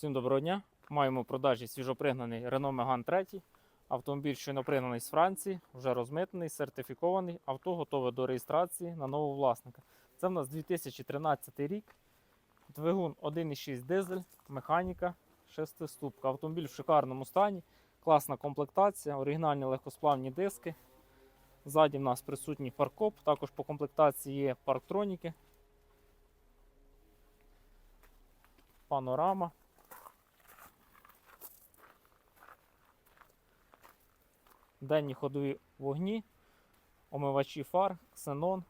Всім доброго дня. Маємо в продажі свіжопригнаний Renault Megane 3. Автомобіль щойно пригнаний з Франції, вже розмитнений, сертифікований. Авто готове до реєстрації на нового власника. Це в нас 2013 рік. Двигун 1,6 дизель, механіка, шестиступка. Автомобіль в шикарному стані, класна комплектація, оригінальні легкосплавні диски. Ззаді в нас присутній фаркоп, також по комплектації є парктроніки, панорама. Денні ходові вогні, омивачі фар, ксенон,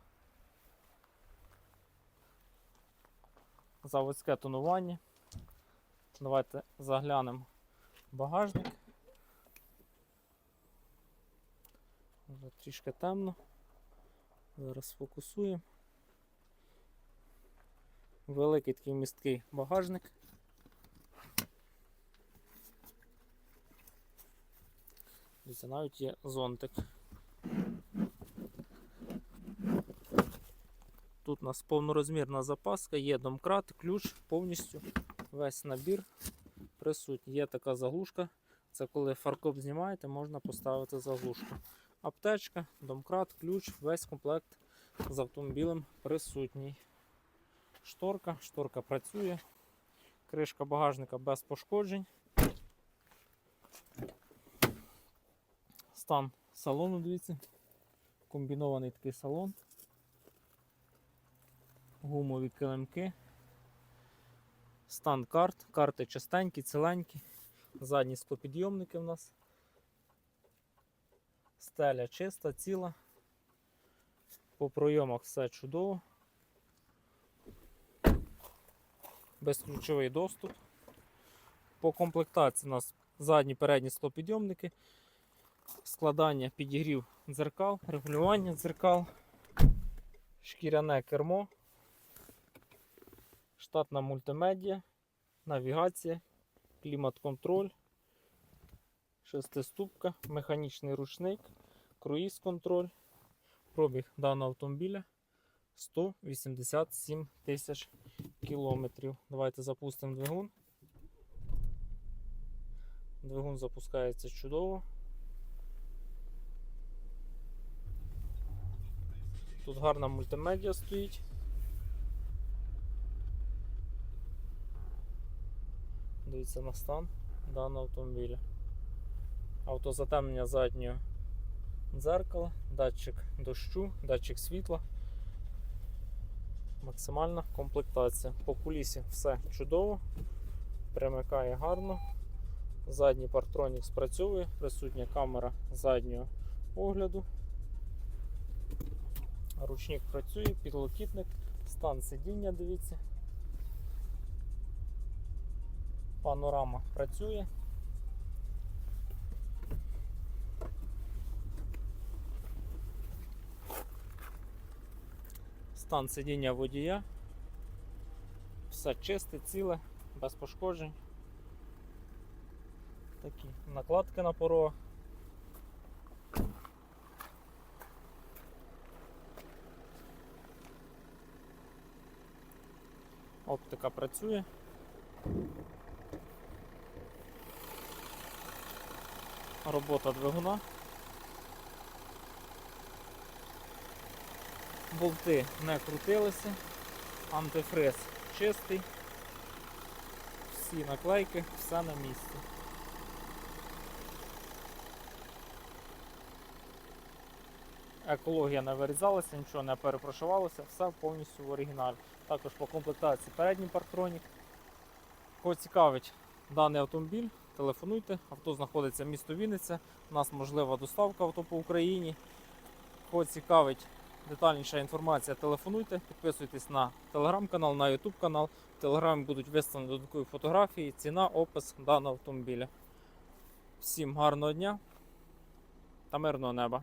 заводське тонування. Давайте заглянемо в багажник. Вже трішки темно. Зараз фокусуємо. Великий такий місткий багажник. Дивіться, навіть є зонтик. Тут у нас повнорозмірна запаска, є домкрат, ключ, повністю весь набір присутній. Є така заглушка. Це коли фаркоп знімаєте, можна поставити заглушку. Аптечка, домкрат, ключ, весь комплект з автомобілем присутній. Шторка, шторка працює. Кришка багажника без пошкоджень. Стан салону, дивіться. Комбінований такий салон. Гумові килимки. Стан карт. Карти чистенькі, ціленькі. Задні склопідйомники в нас. Стеля чиста, ціла. По пройомах все чудово. Безключовий доступ. По комплектації у нас задні передні склопідйомники складання підігрів дзеркал, регулювання дзеркал, шкіряне кермо, штатна мультимедіа, навігація, клімат-контроль, шестиступка, механічний ручник, круїз-контроль, пробіг даного автомобіля 187 тисяч кілометрів. Давайте запустимо двигун. Двигун запускається чудово. Тут гарна мультимедіа стоїть. Дивіться на стан даного автомобіля. Автозатемнення заднього дзеркала, датчик дощу, датчик світла. Максимальна комплектація. По кулісі все чудово, примикає гарно. Задній партронік спрацьовує, присутня камера заднього огляду. Ручник працює, підлокітник, стан сидіння, дивіться. Панорама працює. Стан сидіння водія. Все чисте, ціле, без пошкоджень. Такі накладки на порогах. Оптика працює. Робота двигуна. Болти не крутилися, антифриз чистий, всі наклейки, все на місці. Екологія не вирізалася, нічого не перепрошувалося, все повністю в оригіналі. Також по комплектації передній парктронік. Кого цікавить даний автомобіль, телефонуйте. Авто знаходиться в місто Вінниця. У нас можлива доставка авто по Україні. Кого цікавить детальніша інформація, телефонуйте, підписуйтесь на телеграм-канал, на ютуб канал. В телеграмі будуть виставлені додаткові фотографії, ціна, опис даного автомобіля. Всім гарного дня та мирного неба!